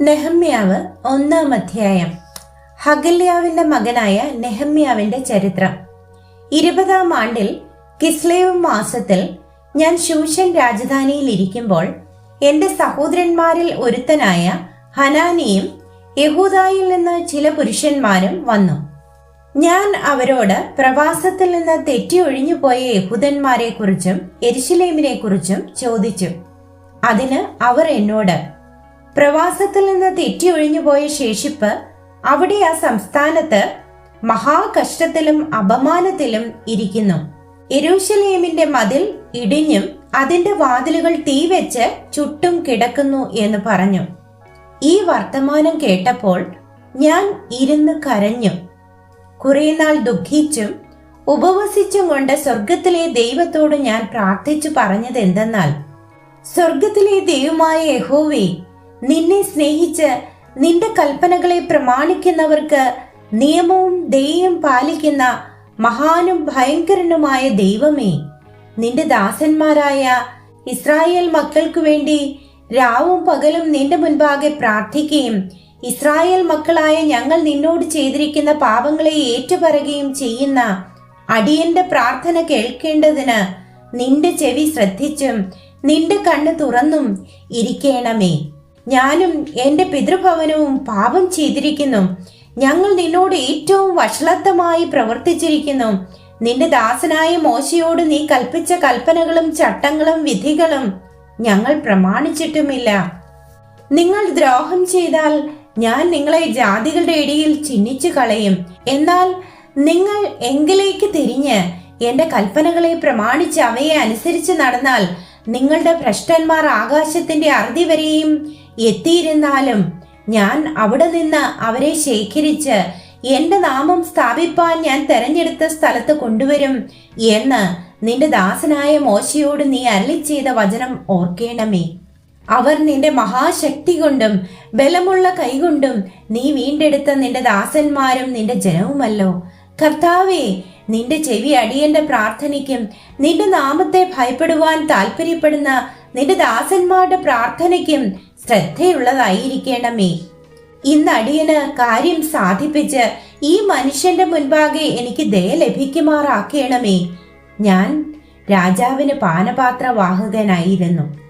നെഹമ്യാവ് ഒന്നാം അധ്യായം. ഹഗല്യാവിന്റെ മകനായ നെഹമ്യാവിന്റെ ചരിത്രം. ഇരുപതാം ആണ്ടിൽ കിസ്ലേവ് മാസത്തിൽ ഞാൻ ശൂഷൻ രാജധാനിയിൽ ഇരിക്കുമ്പോൾ എന്റെ സഹോദരന്മാരിൽ ഒരുത്തനായ ഹനാനിയും യഹൂദായിൽ നിന്ന് ചില പുരുഷന്മാരും വന്നു. ഞാൻ അവരോട് പ്രവാസത്തിൽ നിന്ന് തെറ്റി പോയ യഹൂദന്മാരെ കുറിച്ചും എരിശിലേമിനെ കുറിച്ചും ചോദിച്ചു. അതിന് അവർ എന്നോട് പ്രവാസത്തിൽ നിന്ന് തെറ്റി പോയ ശേഷിപ്പ് അവിടെ ആ സംസ്ഥാനത്ത് മഹാകഷ്ടത്തിലും അപമാനത്തിലും ഇരിക്കുന്നു. എരൂശലേമിന്റെ മതിൽ ഇടിഞ്ഞും അതിന്റെ വാതിലുകൾ തീവെച്ച് ചുട്ടും കിടക്കുന്നു എന്ന് പറഞ്ഞു. ഈ വർത്തമാനം കേട്ടപ്പോൾ ഞാൻ ഇരുന്ന് കരഞ്ഞു. കുറെ നാൾ ദുഃഖിച്ചും ഉപവസിച്ചും കൊണ്ട് സ്വർഗത്തിലെ ദൈവത്തോട് ഞാൻ പ്രാർത്ഥിച്ചു പറഞ്ഞത് എന്തെന്നാൽ സ്വർഗത്തിലെ ദൈവമായ യഹോവേ നിന്നെ സ്നേഹിച്ച് നിന്റെ കൽപ്പനകളെ പ്രമാണിക്കുന്നവർക്ക് നിയമവും ദയയും പാലിക്കുന്ന മഹാനും ഭയങ്കരനുമായ ദൈവമേ. നിന്റെ ദാസന്മാരായ ഇസ്രായേൽ മക്കൾക്കു വേണ്ടി രാവും പകലും നിന്റെ മുൻപാകെ പ്രാർത്ഥിക്കുകയും ഇസ്രായേൽ മക്കളായ ഞങ്ങൾ നിന്നോട് ചെയ്തിരിക്കുന്ന പാപങ്ങളെ ഏറ്റുപറയുകയും ചെയ്യുന്ന അടിയന്റെ പ്രാർത്ഥന കേൾക്കേണ്ടതിന് നിന്റെ ചെവി ശ്രദ്ധിച്ചും നിന്റെ കണ്ണ് തുറന്നും ഇരിക്കണമേ. ഞാനും എന്റെ പിതൃഭവനവും പാപം ചെയ്തിരിക്കുന്നു. ഞങ്ങൾ നിന്നോട് ഏറ്റവും വഷളത്തമായി പ്രവർത്തിച്ചിരിക്കുന്നു. നിന്റെ ദാസനായ മോശയോട് നീ കൽപ്പിച്ച കൽപ്പനകളും ചട്ടങ്ങളും വിധികളും ഞങ്ങൾ പ്രമാണിച്ചിട്ടുമില്ല. നിങ്ങൾ ദ്രോഹം ചെയ്താൽ ഞാൻ നിങ്ങളെ ജാതികളുടെ ഇടയിൽ ചിഹ്നിച്ചു കളയും. എന്നാൽ നിങ്ങൾ എങ്കിലേക്ക് തിരിഞ്ഞ് എന്റെ കൽപ്പനകളെ പ്രമാണിച്ച് അവയെ അനുസരിച്ച് നടന്നാൽ നിങ്ങളുടെ ഭ്രഷ്ടന്മാർ ആകാശത്തിന്റെ അറുതി വരെയും എത്തിയിരുന്നാലും ഞാൻ അവിടെ നിന്ന് അവരെ ശേഖരിച്ച് എന്റെ നാമം സ്ഥാപിപ്പാൻ ഞാൻ തെരഞ്ഞെടുത്ത സ്ഥലത്ത് കൊണ്ടുവരും എന്ന് നിന്റെ ദാസനായ മോശയോട് നീ അരളി ചെയ്ത വചനം ഓർക്കേണമേ. അവർ നിന്റെ മഹാശക്തി കൊണ്ടും ബലമുള്ള കൈകൊണ്ടും നീ വീണ്ടെടുത്ത നിന്റെ ദാസന്മാരും നിന്റെ ജനവുമല്ലോ. കർത്താവേ നിന്റെ ചെവി അടിയന്റെ പ്രാർത്ഥനയ്ക്കും നിന്റെ നാമത്തെ ഭയപ്പെടുവാൻ താല്പര്യപ്പെടുന്ന നിന്റെ ദാസന്മാരുടെ പ്രാർത്ഥനയ്ക്കും ശ്രദ്ധയുള്ളതായിരിക്കണമേ. ഇന്ന് അടിയന് കാര്യം സാധിപ്പിച്ച് ഈ മനുഷ്യന്റെ മുൻപാകെ എനിക്ക് ദയ ലഭിക്കുമാറാക്കണമേ. ഞാൻ രാജാവിന് പാനപാത്രവാഹകനായിരുന്നു.